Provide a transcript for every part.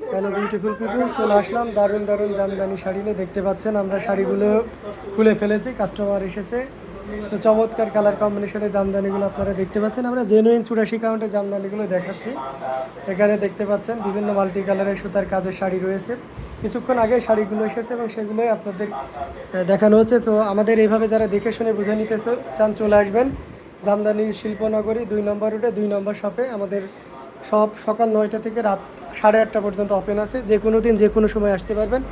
Hello beautiful পিপুল চলে আসলাম। দারুণ দারুণ জামদানি শাড়ি নিয়ে দেখতে পাচ্ছেন আমরা। শাড়িগুলো খুলে ফেলেছি কাস্টমার এসেছে। তো চমৎকার কালার কম্বিনেশনের জামদানিগুলো আপনারা দেখতে পাচ্ছেন। আমরা জেনুইন চুরাশি কাউন্টের জামদানিগুলো দেখাচ্ছি। এখানে দেখতে পাচ্ছেন বিভিন্ন মাল্টি কালারের সুতার কাজের শাড়ি রয়েছে। কিছুক্ষণ আগে শাড়িগুলো এসেছে এবং সেগুলোই আপনাদের দেখানো হচ্ছে। তো আমাদের এইভাবে যারা দেখে শুনে বুঝে নিতে চান চলে আসবেন। জামদানি শিল্পনগরী, দুই নম্বর রুটে, দুই নম্বর শপে। আমাদের সব সকাল নয়টা থেকে রাত সাড়ে আটটা পর্যন্ত ওপেন আছে। যে কোনো দিন, যে কোনো সময় আসতে পারবেন।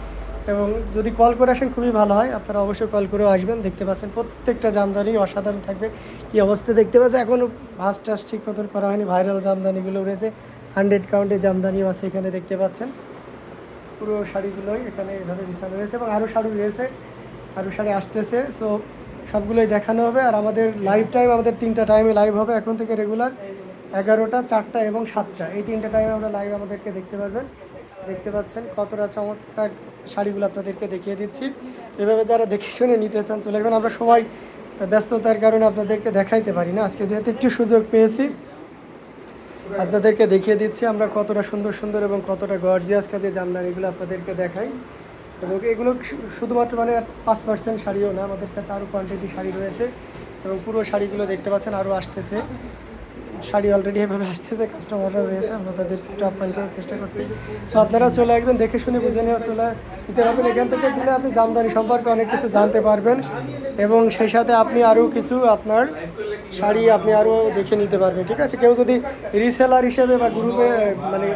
এবং যদি কল করে আসেন, খুবই ভালো হয়। আপনারা অবশ্যই কল করেও আসবেন। দেখতে পাচ্ছেন প্রত্যেকটা জামদানি অসাধারণ থাকবে। কী অবস্থা দেখতে পাচ্ছেন? এখনও ভাস টাস ঠিক মতন করা হয়নি। ভাইরাল জামদানিগুলো রয়েছে। হান্ড্রেড কাউন্টের জামদানিও আছে এখানে দেখতে পাচ্ছেন। পুরো শাড়িগুলোই এখানে এভাবে বিছানো রয়েছে এবং আরও শাড়ি রয়েছে। আরও শাড়ি আসতেছে। সো সবগুলোই দেখানো হবে। আর আমাদের লাইভ টাইম আমাদের তিনটা টাইমে লাইভ হবে। এখন থেকে রেগুলার এগারোটা, চারটা এবং সাতটা। এই তিনটা টাইমে আমরা লাইভ আমাদেরকে দেখতে পারবেন। দেখতে পাচ্ছেন কতটা চমৎকার শাড়িগুলো আপনাদেরকে দেখিয়ে দিচ্ছি। এভাবে যারা দেখে শুনে নিতে চান চলে যাবেন আমরা সবাই ব্যস্ততার কারণে আপনাদেরকে দেখাইতে পারি না। আজকে যেহেতু একটু সুযোগ পেয়েছি, আপনাদেরকে দেখিয়ে দিচ্ছি আমরা কতটা সুন্দর সুন্দর এবং কতটা গর্জিয়াস কাজে জামদানিগুলো আপনাদেরকে দেখাই। এবং এগুলো শুধুমাত্র মানে পাঁচ পার্সেন্ট শাড়িও না, আমাদের কাছে আরও কোয়ান্টিটি শাড়ি রয়েছে। এবং পুরো শাড়িগুলো দেখতে পাচ্ছেন আরও আসতেছে। শাড়ি অলরেডি এভাবে আসতেছে কাস্টমাররা রয়েছে, আমরা তাদের একটু আপ্যায়ন করার চেষ্টা করছি। সো আপনারা চলে আসবেন দেখে শুনে বুঝে নেওয়া চলে নিতে পারবেন, এখান থেকে দিলে আপনি জামদানি সম্পর্কে অনেক কিছু জানতে পারবেন। এবং সেই সাথে আপনি আরও কিছু আপনার শাড়ি আপনি আরও দেখে নিতে পারবেন, ঠিক আছে? কেউ যদি রিসেলার হিসেবে বা গ্রুপে মানে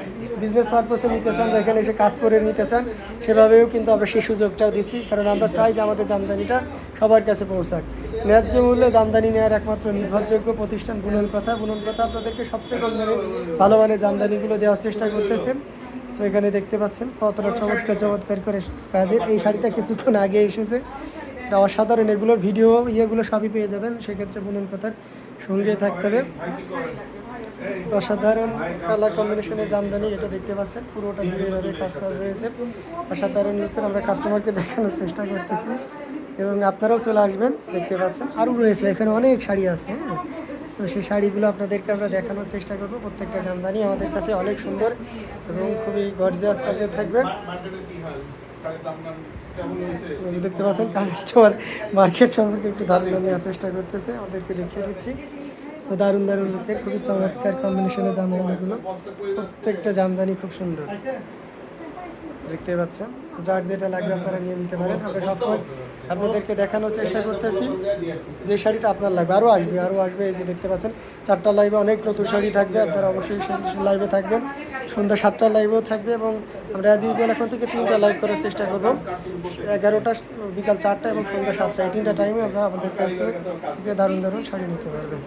বিজনেস পারপসে নিতে চান এখানে এসে কাজ করে নিতে চান, সেভাবেও কিন্তু আমরা সেই সুযোগটাও দিচ্ছি। কারণ আমরা চাই যে আমাদের জামদানিটা সবার কাছে পৌঁছাক। ন্যায্য মূল্যে জামদানি নেওয়ার একমাত্র নির্ভরযোগ্য প্রতিষ্ঠান বুনন কথা বুনন কথা আপনাদেরকে সবচেয়ে কম দামে ভালো মানের জামদানিগুলো দেওয়ার চেষ্টা করতেছেন। সো এখানে দেখতে পাচ্ছেন কতটা চমৎকার চমৎকার করে কাজের। এই শাড়িটা কিছুক্ষণ আগে এসেছে। এটা অসাধারণ। এগুলোর ভিডিও, ইয়েগুলো সবই পেয়ে যাবেন। সেক্ষেত্রে বুনন কথার সঙ্গে থাকতে হবে। অসাধারণ কালার কম্বিনেশনের জামদানি এটা দেখতে পাচ্ছেন, পুরোটা জুড়ে এভাবে কাজ করা রয়েছে। অসাধারণ লুকের আমরা কাস্টমারকে দেখানোর চেষ্টা করতেছি। এবং আপনারাও চলে আসবেন, দেখতে পাচ্ছেন। আরও রয়েছে, এখানে অনেক শাড়ি আছে হ্যাঁ? তো সেই শাড়িগুলো আপনাদেরকে আমরা দেখানোর চেষ্টা করব। প্রত্যেকটা জামদানি আমাদের কাছে অনেক সুন্দর এবং খুবই গর্জিয়াস কাজে থাকবে। দেখতে পাচ্ছেন কাস্টমার মার্কেট সম্পর্কে একটু ধারণা নেওয়ার চেষ্টা করতেছে, আমাদেরকে দেখিয়ে দিচ্ছি। সো দারুণ দারুণ লুকের খুবই চমৎকার কম্বিনেশনের জামদানিগুলো। প্রত্যেকটা জামদানি খুব সুন্দর। দেখতে পাচ্ছেন? যার যেটা লাগবে আপনারা নিয়ে নিতে পারেন। আমরা সবসময় আপনাদেরকে দেখানোর চেষ্টা করতেছি। যে শাড়িটা আপনার লাগবে, আরও আসবে আরও আসবে। এই যে দেখতে পাচ্ছেন, চারটা লাইভে অনেক নতুন শাড়ি থাকবে। আপনারা অবশ্যই লাইভে থাকবেন। সন্ধ্যা সাতটা লাইভেও থাকবে এবং আমরা আজ ইউজুয়াল এখন থেকে তিনটা লাইভ করার চেষ্টা করব। এগারোটা, বিকাল চারটা এবং সন্ধ্যা সাতটা। এই তিনটা টাইমে আমরা আমাদের কাছে থেকে দারুণ দারুণ শাড়ি নিতে পারবেন।